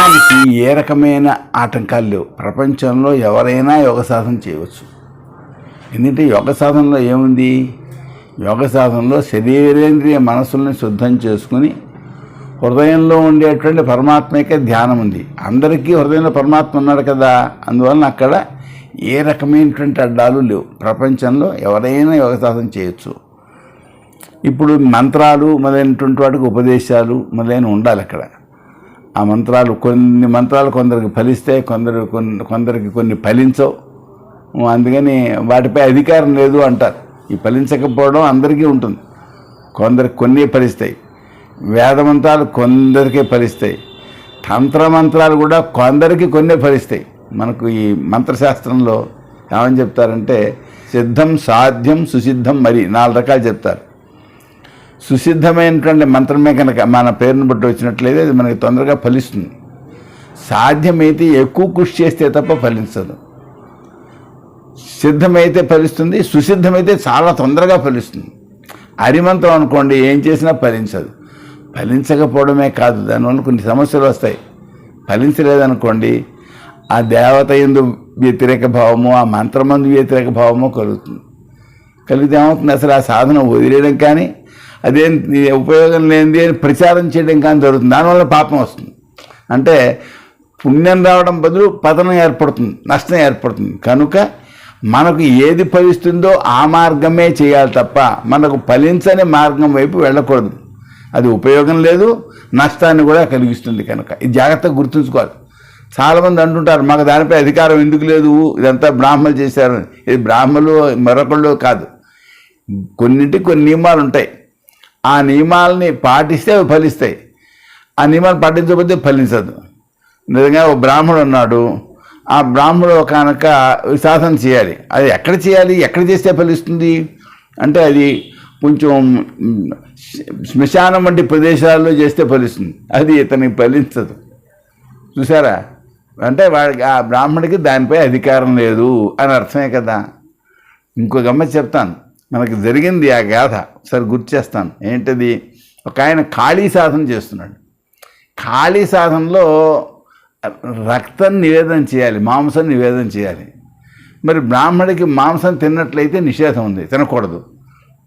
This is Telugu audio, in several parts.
ధ్యానానికి ఏ రకమైన ఆటంకాలు లేవు. ప్రపంచంలో ఎవరైనా యోగ సాధన చేయవచ్చు. ఎందుకంటే యోగ సాధనలో ఏముంది? యోగ సాధనలో శరీరేంద్రియ మనసుల్ని శుద్ధం చేసుకుని హృదయంలో ఉండేటువంటి పరమాత్మకే ధ్యానం ఉంది. అందరికీ హృదయంలో పరమాత్మ ఉన్నాడు కదా? అందువలన అక్కడ ఏ రకమైనటువంటి అడ్డాలు లేవు. ప్రపంచంలో ఎవరైనా యోగ సాధన చేయొచ్చు. ఇప్పుడు మంత్రాలు మొదలైనటువంటి వాటికి ఉపదేశాలు మొదలైన ఉండాలి అక్కడ. ఆ మంత్రాలు కొన్ని మంత్రాలు కొందరికి ఫలిస్తాయి కొందరు కొన్ని కొందరికి కొన్ని ఫలించవు. అందుకని వాటిపై అధికారం లేదు అంటారు. ఈ ఫలించకపోవడం అందరికీ ఉంటుంది. కొందరికి కొన్ని ఫలిస్తాయి. వేద మంత్రాలు కొందరికే ఫలిస్తాయి. తంత్రమంత్రాలు కూడా కొందరికి కొన్ని ఫలిస్తాయి. మనకు ఈ మంత్రశాస్త్రంలో ఏమని చెప్తారంటే సిద్ధం సాధ్యం సుసిద్ధం మరి నాలుగు రకాలు చెప్తారు. సుసిద్ధమైనటువంటి మంత్రమే కనుక మన పేరును బట్టి వచ్చినట్లయితే అది మనకి తొందరగా ఫలిస్తుంది. సాధ్యమైతే ఎక్కువ కృషి చేస్తే తప్ప ఫలించదు. సిద్ధమైతే ఫలిస్తుంది సుసిద్ధమైతే చాలా తొందరగా ఫలిస్తుంది. అరిమంత్రం అనుకోండి ఏం చేసినా ఫలించదు. ఫలించకపోవడమే కాదు దానివల్ల కొన్ని సమస్యలు వస్తాయి. ఫలించలేదనుకోండి ఆ దేవత ఎందు వ్యతిరేక భావము ఆ మంత్రమందు వ్యతిరేక భావము కలుగుతుంది. కలిగితే ఏమవుతుంది? అసలు ఆ సాధన వదిలేయడం కానీ అదేం ఉపయోగం లేనిది అని ప్రచారం చేయడం కానీ జరుగుతుంది. దానివల్ల పాపం వస్తుంది. అంటే పుణ్యం రావడం బదులు పతనం ఏర్పడుతుంది నష్టం ఏర్పడుతుంది. కనుక మనకు ఏది ఫలిస్తుందో ఆ మార్గమే చేయాలి తప్ప మనకు ఫలించని మార్గం వైపు వెళ్ళకూడదు. అది ఉపయోగం లేదు నష్టాన్ని కూడా కలిగిస్తుంది కనుక. ఇది జాగ్రత్తగా గుర్తుంచుకోవాలి. చాలామంది అంటుంటారు మాకు దానిపై అధికారం ఎందుకు లేదు? ఇదంతా బ్రాహ్మణులు చేశారు ఇది బ్రాహ్మణులు మరొకళ్ళు కాదు. కొన్నింటికి కొన్ని నియమాలు ఉంటాయి. ఆ నియమాలని పాటిస్తే అవి ఫలిస్తాయి. ఆ నియమాలు పాటించకపోతే ఫలించదు. నిజంగా ఒక బ్రాహ్మణుడు ఉన్నాడు. ఆ బ్రాహ్మణుడు కనుక సాధన చేయాలి. అది ఎక్కడ చేయాలి? ఎక్కడ చేస్తే ఫలిస్తుంది? అంటే అది కొంచెం శ్మశానం వంటి ప్రదేశాల్లో చేస్తే ఫలిస్తుంది. అది ఇతనికి ఫలించదు. చూసారా అంటే వాడికి ఆ బ్రాహ్మడికి దానిపై అధికారం లేదు అని అర్థమే కదా. ఇంకో గమ్మత్ చెప్తాను. మనకి జరిగింది ఆ గాథ. సరే గుర్తు చేస్తాను. ఏంటది? ఒక ఆయన ఖాళీ సాధన చేస్తున్నాడు. ఖాళీ సాధనలో రక్తం నివేదన చేయాలి మాంసం నివేదన చేయాలి. మరి బ్రాహ్మడికి మాంసం తిన్నట్లయితే నిషేధం ఉంది తినకూడదు.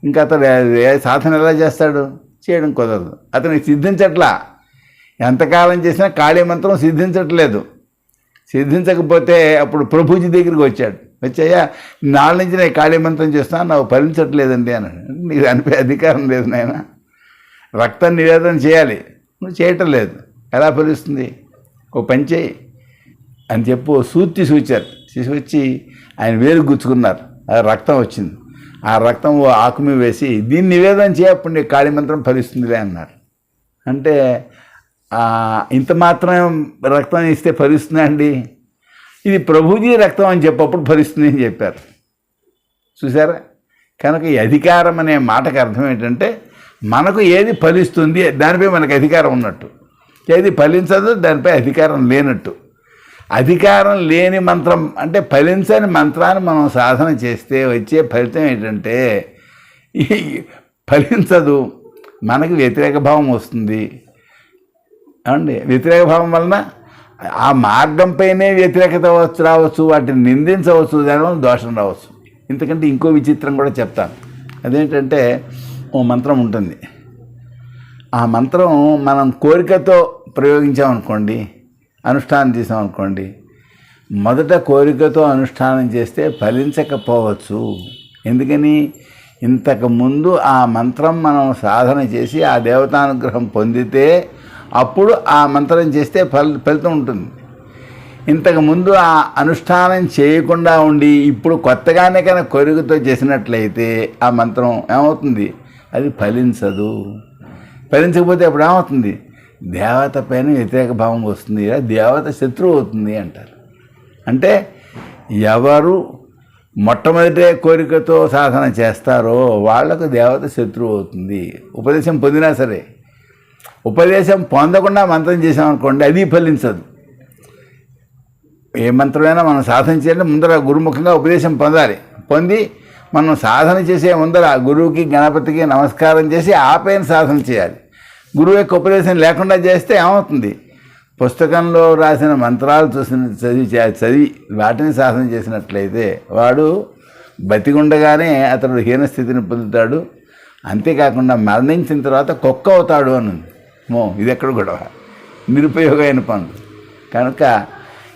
ఇంకా అతడు సాధన ఎలా చేస్తాడు? చేయడం కుదరదు. అతనికి సిద్ధించట్లా. ఎంతకాలం చేసినా కాళీ మంత్రం సిద్ధించట్లేదు. సిద్ధించకపోతే అప్పుడు ప్రభుజీ దగ్గరికి వచ్చాడు. వచ్చాయా నాలుగు నుంచి నేను కాళీ మంత్రం చేస్తాను నాకు ఫలించట్లేదండి అన్నాడు. నీకు అనిపే అధికారం లేదు నాయన. రక్తం నివేదన చేయాలి. నువ్వు చేయటం లేదు. ఎలా ఫలిస్తుంది? ఓ పని చేయి. అని చెప్పి ఓ సూచి సూచారు తీసుకొచ్చి ఆయన వేరు గుచ్చుకున్నారు. ఆ రక్తం వచ్చింది. ఆ రక్తం ఓ ఆకుమి వేసి దీన్ని నివేదన చేయప్పుడు నీకు కాళీ మంత్రం ఫలిస్తుందిలే అన్నారు అంటే ఇంత మాత్రం రక్తం ఇస్తే ఫలిస్తుందా అండి? ఇది ప్రభుజీ రక్తం అని చెప్పప్పుడు భరిస్తుంది అని చెప్పారు. చూసారా కనుక ఈ అధికారం అనే మాటకు అర్థం ఏంటంటే మనకు ఏది ఫలిస్తుంది దానిపై మనకు అధికారం ఉన్నట్టు. ఏది ఫలించదు దానిపై అధికారం లేనట్టు. అధికారం లేని మంత్రం అంటే ఫలించని మంత్రాన్ని మనం సాధన చేస్తే వచ్చే ఫలితం ఏంటంటే ఈ ఫలించదు మనకి వ్యతిరేక భావం వస్తుంది. అండి వ్యతిరేక భావం వలన ఆ మార్గంపైనే వ్యతిరేకత రావచ్చు వాటిని నిందించవచ్చు దానివల్ల దోషం రావచ్చు. ఇంతకంటే ఇంకో విచిత్రం కూడా చెప్తాను. అదేంటంటే ఓ మంత్రం ఉంటుంది. ఆ మంత్రం మనం కోరికతో ప్రయోగించామనుకోండి అనుష్ఠానం చేసామనుకోండి మొదట కోరికతో అనుష్ఠానం చేస్తే ఫలించకపోవచ్చు. ఎందుకని? ఇంతకుముందు ఆ మంత్రం మనం సాధన చేసి ఆ దేవతానుగ్రహం పొందితే అప్పుడు ఆ మంత్రం చేస్తే ఫల ఫలితం ఉంటుంది. ఇంతకుముందు ఆ అనుష్ఠానం చేయకుండా ఉండి ఇప్పుడు కొత్తగానే కనుక కోరికతో చేసినట్లయితే ఆ మంత్రం ఏమవుతుంది? అది ఫలించదు. ఫలించకపోతే అప్పుడు ఏమవుతుంది? దేవత పైన వ్యతిరేక భావం వస్తుంది. దేవత శత్రువు అవుతుంది అంటారు. అంటే ఎవరు మొట్టమొదటే కోరికతో సాధన చేస్తారో వాళ్ళకు దేవత శత్రువు అవుతుంది. ఉపదేశం పొందినా సరే. ఉపదేశం పొందకుండా మంత్రం చేసామనుకోండి అది ఫలించదు. ఏ మంత్రమైనా మనం సాధన చేయాలంటే ముందర గురుముఖంగా ఉపదేశం పొందాలి. పొంది మనం సాధన చేసే ముందర గురువుకి గణపతికి నమస్కారం చేసి ఆపైన సాధన చేయాలి. గురువు యొక్క ఉపదేశం లేకుండా చేస్తే ఏమవుతుంది? పుస్తకంలో రాసిన మంత్రాలు చూసిన చదివి చే- చదివి వాటిని సాధన చేసినట్లయితే వాడు బతికుండగానే అతడు హీనస్థితిని పొందుతాడు. అంతేకాకుండా మరణించిన తర్వాత కుక్క అవుతాడు అని ఉంది. మో ఇది ఎక్కడ గొడవ. నిరుపయోగమైన పనులు. కనుక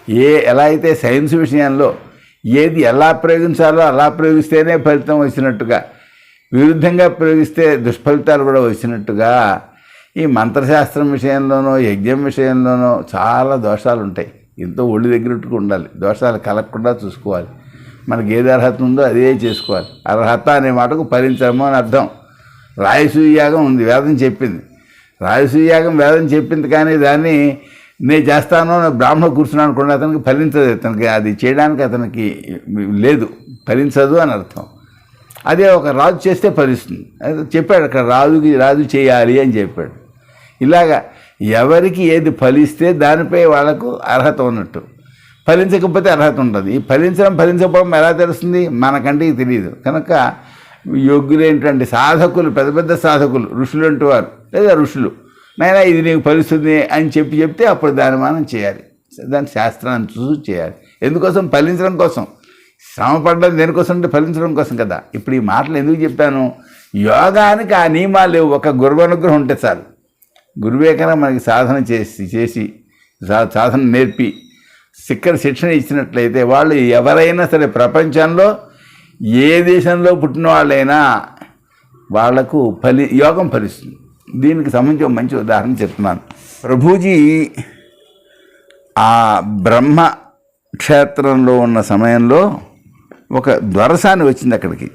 ఏ ఎలా అయితే సైన్స్ విషయంలో ఏది ఎలా ప్రయోగించాలో అలా ప్రయోగిస్తేనే ఫలితం వచ్చినట్టుగా విరుద్ధంగా ప్రయోగిస్తే దుష్ఫలితాలు కూడా వచ్చినట్టుగా ఈ మంత్రశాస్త్రం విషయంలోనో యజ్ఞం విషయంలోనో చాలా దోషాలు ఉంటాయి ఎంతో ఒళ్ళు దగ్గరట్టుకు ఉండాలి. దోషాలు కలగకుండా చూసుకోవాలి. మనకి ఏది అర్హత ఉందో అదే చేసుకోవాలి. అర్హత అనే మాటకు ఫలించము అని అర్థం. రాయసూయాగం ఉంది వేదం చెప్పింది. రాజసూయాగం వేదం చెప్పింది కానీ దాన్ని నేను చేస్తాను అని బ్రాహ్మణ కూర్చున్నాను అనుకోండి అతనికి ఫలించదు. అతనికి అది చేయడానికి అతనికి లేదు. ఫలించదు అని అర్థం. అదే ఒక రాజు చేస్తే ఫలిస్తుంది. అది చెప్పాడు అక్కడ రాజుకి రాజు చేయాలి అని చెప్పాడు. ఇలాగా ఎవరికి ఏది ఫలిస్తే దానిపై వాళ్ళకు అర్హత ఉన్నట్టు. ఫలించకపోతే అర్హత ఉంటుంది ఈ ఫలించడం ఫలించకపోవడం ఎలా తెలుస్తుంది? మనకంటే తెలియదు. కనుక యోగ్యులైనటువంటి సాధకులు పెద్ద పెద్ద సాధకులు ఋషులు అంటూ లేదా ఋషులు. నైనా ఇది నీకు ఫలిస్తుంది అని చెప్పి చెప్తే అప్పుడు దాని మనం చేయాలి. దాని శాస్త్రాన్ని చూసి చేయాలి. ఎందుకోసం? ఫలించడం కోసం. శ్రమ పడడం దేనికోసం అంటే ఫలించడం కోసం కదా. ఇప్పుడు ఈ మాటలు ఎందుకు చెప్పాను? యోగానికి ఆ నియమాలు ఒక గురువు అనుగ్రహం ఉంటే చాలు. గురువే కన్నా మనకి సాధన చేసి చేసి సా- సాధన నేర్పి శిక్కర శిక్షణ ఇచ్చినట్లయితే వాళ్ళు ఎవరైనా సరే ప్రపంచంలో ఏ దేశంలో పుట్టిన వాళ్ళైనా వాళ్ళకు ఫలి యోగం ఫలిస్తుంది. దీనికి సంబంధించి ఒక మంచి ఉదాహరణ చెప్తున్నాను. ప్రభుజీ ఆ బ్రహ్మ క్షేత్రంలో ఉన్న సమయంలో ఒక దొరసాని వచ్చింది అక్కడికి.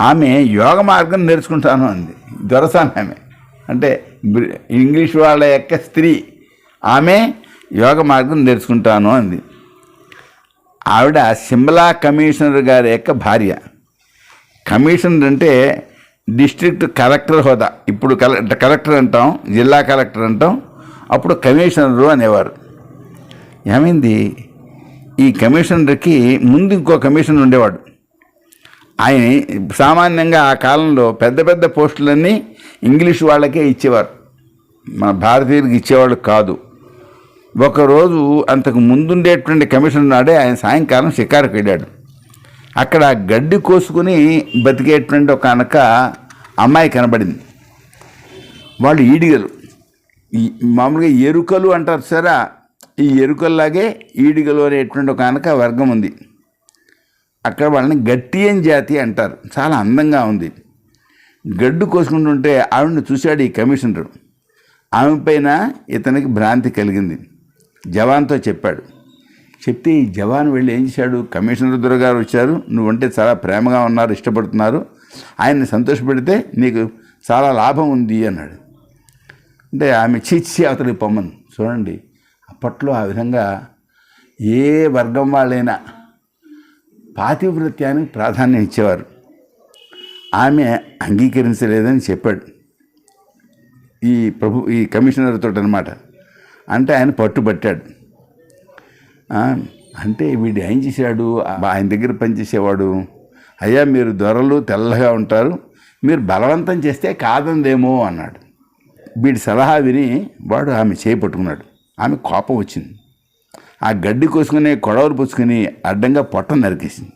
ఆమె యోగ మార్గం నేర్చుకుంటాను అంది. దొరసాని ఆమె. అంటే ఇంగ్లీష్ వాళ్ళ యొక్క స్త్రీ. ఆమె యోగ మార్గం నేర్చుకుంటాను అంది. ఆవిడ సిమ్లా కమిషనర్ గారి యొక్క భార్య. కమిషనర్ అంటే డిస్ట్రిక్ట్ కలెక్టర్ హోదా. ఇప్పుడు కల కలెక్టర్ అంటాం జిల్లా కలెక్టర్ అంటాం అప్పుడు కమిషనరు అనేవారు. ఏమైంది? ఈ కమిషనర్కి ముందు ఇంకో కమిషనర్ ఉండేవాడు. ఆయన సామాన్యంగా ఆ కాలంలో పెద్ద పెద్ద పోస్టులన్నీ ఇంగ్లీష్ వాళ్ళకే ఇచ్చేవారు. మన భారతీయులకు ఇచ్చేవాళ్ళు కాదు. ఒకరోజు అంతకు ముందుండేటువంటి కమిషనర్ నాడే ఆయన సాయంకాలం షికారుకు వెళ్ళాడు. అక్కడ గడ్డి కోసుకుని బతికేటువంటి ఒక అనక అమ్మాయి కనబడింది. వాళ్ళు ఈడిగలు. మామూలుగా ఎరుకలు అంటారు సరే ఈ ఎరుకల్లాగే ఈడిగలు అనేటువంటి ఒక అనక వర్గం ఉంది. అక్కడ వాళ్ళని గట్టియన్ జాతి అంటారు. చాలా అందంగా ఉంది. గడ్డు కోసుకుంటుంటే ఆవిడని చూశాడు ఈ కమిషనర్. ఆమె పైన ఇతనికి భ్రాంతి కలిగింది. జవాన్తో చెప్పాడు. చెప్తే ఈ జవాన్ వెళ్ళి ఏం చేశాడు? కమిషనర్ దొరగారు వచ్చారు. నువ్వంటే చాలా ప్రేమగా ఉన్నారు ఇష్టపడుతున్నారు. ఆయన్ని సంతోషపెడితే నీకు చాలా లాభం ఉంది అన్నాడు. అంటే ఆమె చీచి అవతలికి పొమ్మను. చూడండి అప్పట్లో ఆ విధంగా ఏ వర్గం వాళ్ళైనా పాతివృత్యానికి ప్రాధాన్యం ఇచ్చేవారు. ఆమె అంగీకరించలేదని చెప్పాడు. ఈ ప్రభు ఈ కమిషనర్ తోటి అనమాట అంటే ఆయన పట్టుబట్టాడు. అంటే వీడు ఏం చేశాడు? ఆయన దగ్గర పనిచేసేవాడు అయ్యా మీరు దొరలు తెల్లగా ఉంటారు. మీరు బలవంతం చేస్తే కాదందేమో అన్నాడు. వీడి సలహా విని వాడు ఆమె చేయి పట్టుకున్నాడు. ఆమె కోపం వచ్చింది. ఆ గడ్డి కోసుకుని కొడవలు పుచ్చుకొని అడ్డంగా పొట్టం నరికేసింది.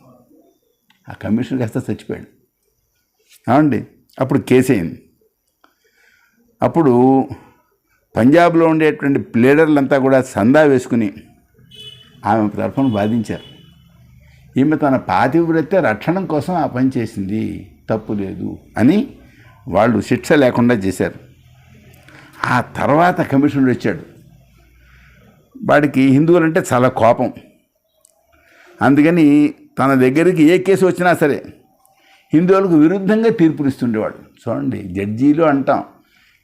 ఆ కమిషనర్ కాస్త చచ్చిపోయాడు. ఏమండి? అప్పుడు కేసు అయింది అప్పుడు పంజాబ్లో ఉండేటువంటి ప్లేడర్లంతా కూడా సందా వేసుకుని ఆమె తరఫున బాధించారు ఈమె తన పాతివ్రత్య రక్షణ కోసం ఆ పని చేసింది. తప్పు లేదు అని వాళ్ళు శిక్ష లేకుండా చేశారు. ఆ తర్వాత కమిషనర్ వచ్చాడు. వాడికి హిందువులంటే చాలా కోపం. అందుకని తన దగ్గరికి ఏ కేసు వచ్చినా సరే హిందువులకు విరుద్ధంగా తీర్పునిస్తుండేవాడు. చూడండి జడ్జీలు అంటాం.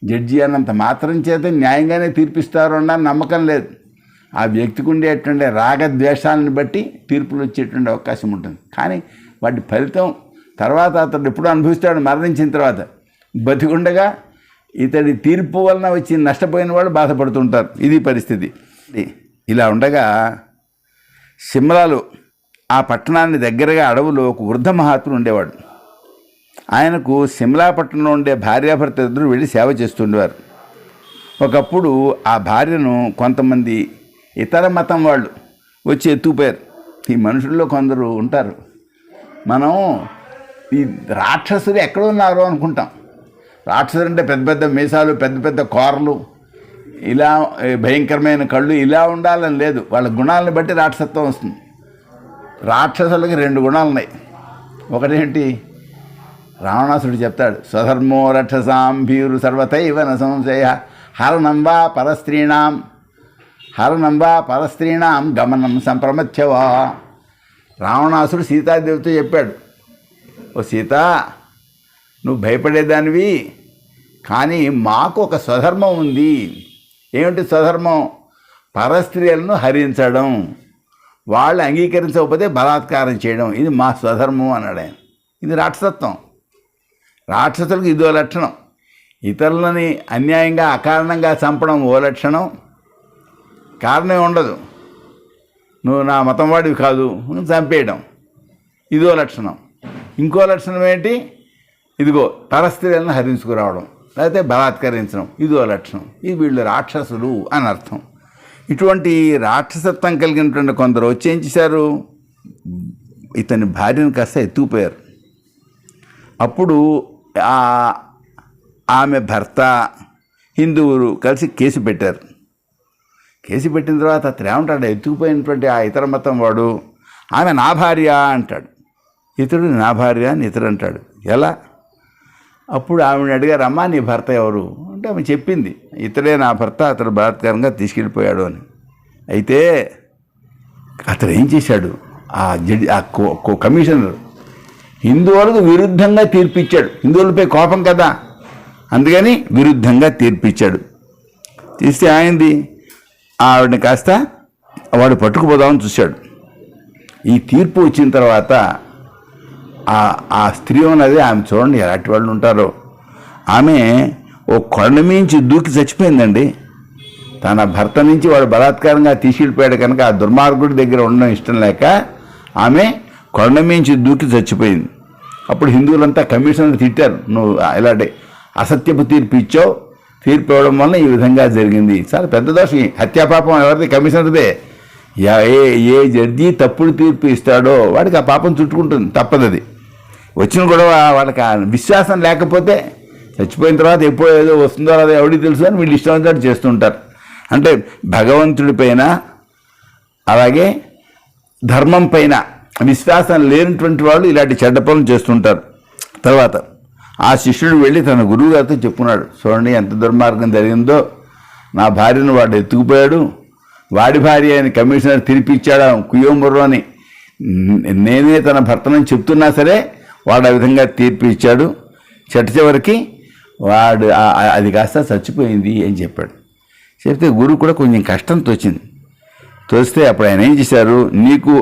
జడ్జి అన్నంత మాత్రం చేత న్యాయంగానే తీర్పిస్తారు అన్న నమ్మకం లేదు. ఆ వ్యక్తికి ఉండేటువంటి రాగద్వేషాలను బట్టి తీర్పులు వచ్చేటువంటి అవకాశం ఉంటుంది. కానీ వాటి ఫలితం తర్వాత అతడు ఎప్పుడు అనుభవిస్తాడు మరణించిన తర్వాత. బతికుండగా ఇతడి తీర్పు వలన వచ్చి నష్టపోయిన వాళ్ళు బాధపడుతుంటారు. ఇది పరిస్థితి. ఇలా ఉండగా సిమ్లాలో ఆ పట్టణాన్ని దగ్గరగా అడవులో ఒక వృద్ధ మహాత్ముడు ఉండేవాడు. ఆయనకు సిమ్లాపట్నంలో ఉండే భార్యాభర్త ఇద్దరు వెళ్ళి సేవ చేస్తుండేవారు. ఒకప్పుడు ఆ భార్యను కొంతమంది ఇతర మతం వాళ్ళు వచ్చి ఎత్తుకుపోయారు. ఈ మనుషుల్లో కొందరు ఉంటారు. మనం ఈ రాక్షసులు ఎక్కడ ఉన్నారు అనుకుంటాం. రాక్షసులు అంటే పెద్ద పెద్ద మీసాలు పెద్ద పెద్ద కూరలు ఇలా భయంకరమైన కళ్ళు ఇలా ఉండాలని లేదు. వాళ్ళ గుణాలను బట్టి రాక్షసత్వం వస్తుంది. రాక్షసులకి రెండు గుణాలు ఉన్నాయి ఒకటేంటి? రావణాసుడు చెప్తాడు స్వధర్మో రక్షసాం భీరు సర్వతైవ న సంశయ హరణంబా పరస్త్రీణాం హరణంబా పరస్త్రీణాం గమనం సంప్రమత్యవా రావణాసుడు సీతాదేవితో చెప్పాడు ఓ సీత నువ్వు భయపడేదానివి కానీ మాకు ఒక స్వధర్మం ఉంది. ఏమిటి స్వధర్మం? పరస్త్రీలను హరించడం వాళ్ళు అంగీకరించకపోతే బలాత్కారం చేయడం. ఇది మా స్వధర్మం అన్నాడు ఆయన. ఇది రాక్షసత్వం. రాక్షసులకు ఇదో లక్షణం. ఇతరులని అన్యాయంగా అకారణంగా చంపడం ఓ లక్షణం. కారణం ఉండదు. నువ్వు నా మతం వాడివి కాదు నువ్వు చంపేయడం. ఇదో లక్షణం. ఇంకో లక్షణం ఏంటి? ఇదిగో పరస్త్రీలను హరించుకురావడం లేకపోతే బలాత్కరించడం ఇదో లక్షణం. ఇది వీళ్ళు రాక్షసులు అని అర్థం. ఇటువంటి రాక్షసత్వం కలిగినటువంటి కొందరు వచ్చి ఏం చేశారు? ఇతని భార్యను కాస్త ఎత్తుకుపోయారు. అప్పుడు ఆమె భర్త హిందువులు కలిసి కేసు పెట్టారు. కేసు పెట్టిన తర్వాత అతను ఏమంటాడు? ఎత్తుకుపోయినటువంటి ఆ ఇతర మతం వాడు ఆమె నా భార్య అంటాడు. ఇతడు నా భార్య అని ఇతడు అంటాడు. ఎలా? అప్పుడు ఆవిడ అడిగారు అమ్మా నీ భర్త ఎవరు? అంటే ఆమె చెప్పింది ఇతడే నా భర్త అతడు బలాత్కారంగా తీసుకెళ్ళిపోయాడు అని. అయితే అతడు ఏం చేశాడు? ఆ జడ్జి ఆ కో- కమిషనర్ హిందువులకు విరుద్ధంగా తీర్పిచ్చాడు. హిందువులపై కోపం కదా? అందుకని విరుద్ధంగా తీర్పిచ్చాడు. తీస్తే ఆయింది ఆవిడని కాస్త వాడు పట్టుకుపోదామని చూశాడు. ఈ తీర్పు వచ్చిన తర్వాత ఆ ఆ స్త్రీ ఉన్నది ఆమె చూడండి ఎలాంటి వాళ్ళు ఉంటారో. ఆమె ఓ కొండ మించి దూకి చచ్చిపోయిందండి. తన భర్త నుంచి వాడు బలాత్కారంగా తీసుకెళ్ళిపోయాడు కనుక ఆ దుర్మార్గుడి దగ్గర ఉండడం ఇష్టం లేక ఆమె కొండ మించి దూకి చచ్చిపోయింది. అప్పుడు హిందువులంతా కమిషనర్ తిట్టారు నువ్వు ఇలాంటి అసత్యపు తీర్పు ఇచ్చావు? తీర్పు ఇవ్వడం వల్ల ఈ విధంగా జరిగింది. చాలా పెద్ద దోషం హత్యాపాపం ఎవరిది? కమిషనర్దే. యా- ఏ ఏ జడ్జి తప్పుడు తీర్పు ఇస్తాడో వాడికి ఆ పాపం చుట్టుకుంటుంది తప్పదది. వచ్చిన గొడవ వాళ్ళకి ఆ విశ్వాసం లేకపోతే చచ్చిపోయిన తర్వాత ఎప్పుడు ఏదో వస్తుందో అదో ఎవడికి తెలుసు అని వీళ్ళు ఇష్టం వచ్చినట్టు చేస్తుంటారు. అంటే భగవంతుడి పైన అలాగే ధర్మం పైన విశ్వాసం లేనటువంటి వాళ్ళు ఇలాంటి చెడ్డ పనులు చేస్తుంటారు. తర్వాత ఆ శిష్యుడు వెళ్ళి తన గురువు గారితో చెప్పుకున్నాడు చూడండి ఎంత దుర్మార్గం జరిగిందో. నా భార్యను వాడు ఎత్తుకుపోయాడు. వాడి భార్య అని కమిషనర్ తిరిపిచ్చాడు కుయ్యోంబుర్రు అని. నేనే తన భర్తనని చెప్తున్నా సరే వాడు ఆ విధంగా తీర్పు ఇచ్చాడు చెట్ట చివరికి వాడు అది కాస్త చచ్చిపోయింది అని చెప్పాడు. చెప్తే గురువు కూడా కొంచెం కష్టం తోచింది. తోస్తే అప్పుడు ఆయన ఏం చేశారు? నీకు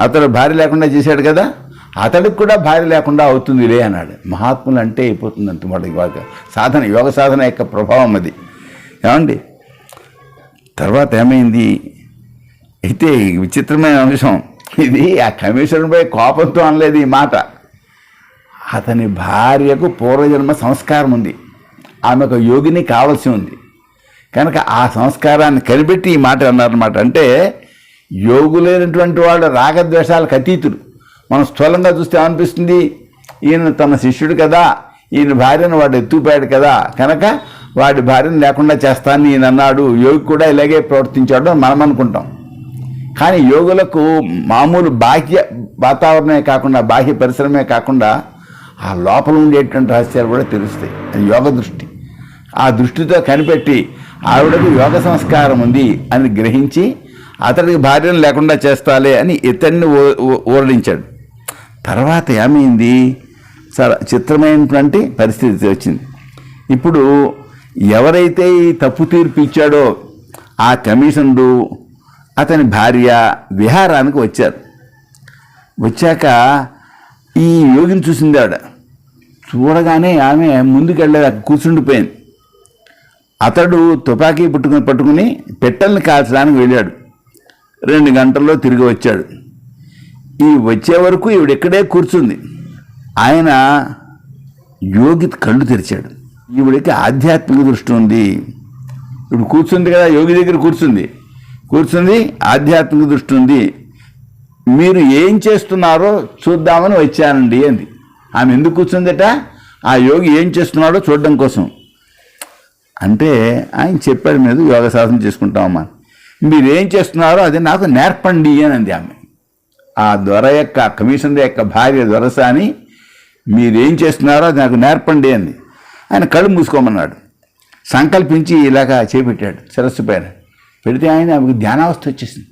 అతడు భార్య లేకుండా చేశాడు కదా? అతడికి కూడా భార్య లేకుండా అవుతుందిలే అన్నాడు. మహాత్ములు అంటే అయిపోతుంది అంత వాడికి వాళ్ళకి సాధన యోగ సాధన యొక్క ప్రభావం అది. ఏమండి? తర్వాత ఏమైంది? అయితే విచిత్రమైన అంశం. ఇది ఆ కమిషన్పై కోపంతో అనలేదు ఈ మాట. అతని భార్యకు పూర్వజన్మ సంస్కారం ఉంది. ఆమె ఒక యోగిని కావాల్సి ఉంది. కనుక ఆ సంస్కారాన్ని కనిపెట్టి ఈ మాట అన్నారన్నమాట. అంటే యోగులైనటువంటి వాళ్ళు రాగద్వేషాలకు అతీతుడు మనం స్థూలంగా చూస్తే అనిపిస్తుంది ఈయన తన శిష్యుడు కదా ఈయన భార్యను వాడు ఎత్తుకుపోయాడు కదా కనుక వాడి భార్యను లేకుండా చేస్తానని ఈయన అన్నాడు. యోగి కూడా ఇలాగే ప్రవర్తించాడు అని మనం అనుకుంటాం. కానీ యోగులకు మామూలు బాహ్య వాతావరణమే కాకుండా బాహ్య పరిశ్రమే కాకుండా ఆ లోపల ఉండేటువంటి రహస్యాలు కూడా తెలుస్తాయి. అది యోగ దృష్టి. ఆ దృష్టితో కనిపెట్టి ఆవిడకు యోగ సంస్కారం ఉంది అని గ్రహించి అతనికి భార్యను లేకుండా చేస్తాలే అని ఇతన్ని ఓరడించాడు. తర్వాత ఏమైంది? చాలా చిత్రమైనటువంటి పరిస్థితి వచ్చింది. ఇప్పుడు ఎవరైతే ఈ తప్పు తీర్పు ఇచ్చాడో ఆ కమిషనరు అతని భార్య విహారానికి వచ్చారు. వచ్చాక ఈ యోగిని చూసింది ఆవిడ. చూడగానే ఆమె ముందుకెళ్ళే కూర్చుండిపోయింది. అతడు తుపాకీ పట్టుకుని పట్టుకుని పెట్టెల్ని కాల్చడానికి వెళ్ళాడు. రెండు గంటల్లో తిరిగి వచ్చాడు. ఈ వచ్చే వరకు ఈవిడ ఇక్కడే కూర్చుంది. ఆయన యోగి కళ్ళు తెరిచాడు. ఈవిడికి ఆధ్యాత్మిక దృష్టి ఉంది. ఇప్పుడు కూర్చుంది కదా యోగి దగ్గర కూర్చుంది. కూర్చుంది ఆధ్యాత్మిక దృష్టి ఉంది. మీరు ఏం చేస్తున్నారో చూద్దామని వచ్చానండి అంది. ఆమె ఎందుకు కూర్చుందట? ఆ యోగి ఏం చేస్తున్నాడో చూడడం కోసం. అంటే ఆయన చెప్పాడు మీద యోగ సాధన చేసుకుంటామమ్మా మీరేం చేస్తున్నారో అది నాకు నేర్పండి అని అంది ఆమె. ఆ దొర యొక్క కమిషనర్ యొక్క భార్య దొరసాని మీరేం చేస్తున్నారో అది నాకు నేర్పండి అంది. ఆయన కళ్ళు మూసుకోమన్నాడు. సంకల్పించి ఇలాగా చేపెట్టాడు సరస్సు పైన. పెడితే ఆయన ఆమెకు ధ్యానావస్థ వచ్చేసింది.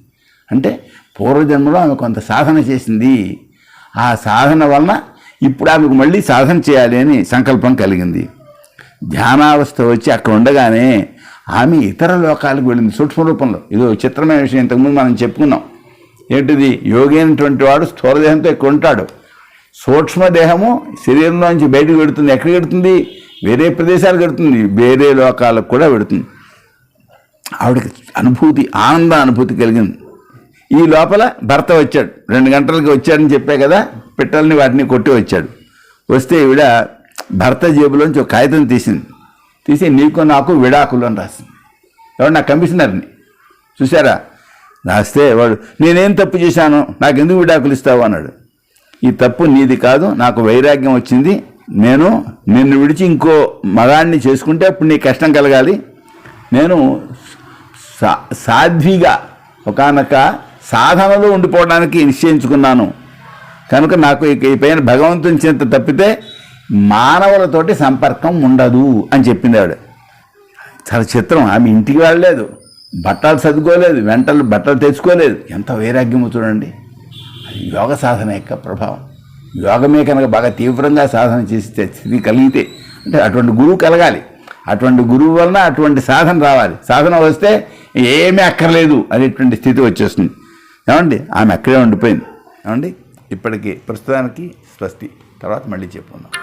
అంటే పూర్వజన్మలో ఆమె కొంత సాధన చేసింది. ఆ సాధన వలన ఇప్పుడు ఆమెకు మళ్ళీ సాధన చేయాలి అని సంకల్పం కలిగింది. ధ్యానావస్థ వచ్చి అక్కడ ఉండగానే ఆమె ఇతర లోకాలకు వెళ్ళింది సూక్ష్మ రూపంలో. ఇదో చిత్రమైన విషయం ఇంతకుముందు మనం చెప్పుకున్నాం. ఏంటిది? యోగి అయినటువంటి వాడు స్థూలదేహంతో ఎక్కువ ఉంటాడు. సూక్ష్మదేహము శరీరంలోంచి బయటకు పెడుతుంది ఎక్కడికి పెడుతుంది వేరే ప్రదేశాలకు పెడుతుంది వేరే లోకాలకు కూడా పెడుతుంది ఆవిడకి అనుభూతి ఆనంద అనుభూతి కలిగింది. ఈ లోపల భర్త వచ్చాడు. రెండు గంటలకి వచ్చాడని చెప్పే కదా? పిట్టల్ని వాటిని కొట్టి వచ్చాడు. వస్తే ఈవిడ భర్త జేబులోంచి ఒక కాగితం తీసింది. తీసి నీకు నాకు విడాకులు అని రాసింది. ఎవరు నా కమిషనర్ని? చూసారా రాస్తే వాడు నేనేం తప్పు చేశాను? నాకు ఎందుకు విడాకులు ఇస్తావు? అన్నాడు. ఈ తప్పు నీది కాదు నాకు వైరాగ్యం వచ్చింది. నేను నిన్ను విడిచి ఇంకో మగాన్ని చేసుకుంటే అప్పుడు నీకు కష్టం కలగాలి. నేను సా సాధ్విగా ఒకనొక సాధనలో ఉండిపోవడానికి నిశ్చయించుకున్నాను. కనుక నాకు ఈ పైన భగవంతుని చింత తప్పితే మానవులతోటి సంపర్కం ఉండదు అని చెప్పింది ఆవిడ. చాలా చిత్రం. ఆమె ఇంటికి వెళ్ళలేదు. బట్టలు చదువుకోలేదు వెంటలు బట్టలు తెచ్చుకోలేదు. ఎంత వైరాగ్యమో చూడండి. అది యోగ సాధన యొక్క ప్రభావం. యోగమే కనుక బాగా తీవ్రంగా సాధన చేస్తే స్థితి కలిగితే అంటే అటువంటి గురువు కలగాలి. అటువంటి గురువు వలన అటువంటి సాధన రావాలి. సాధన వస్తే ఏమీ అక్కర్లేదు అనేటువంటి స్థితి వచ్చేస్తుంది. ఏమండి? ఆమె అక్కడే ఉండిపోయింది. ఏమండి? ఇప్పటికి ప్రస్తుతానికి స్వస్తి. తర్వాత మళ్ళీ చెప్పుకుందాం.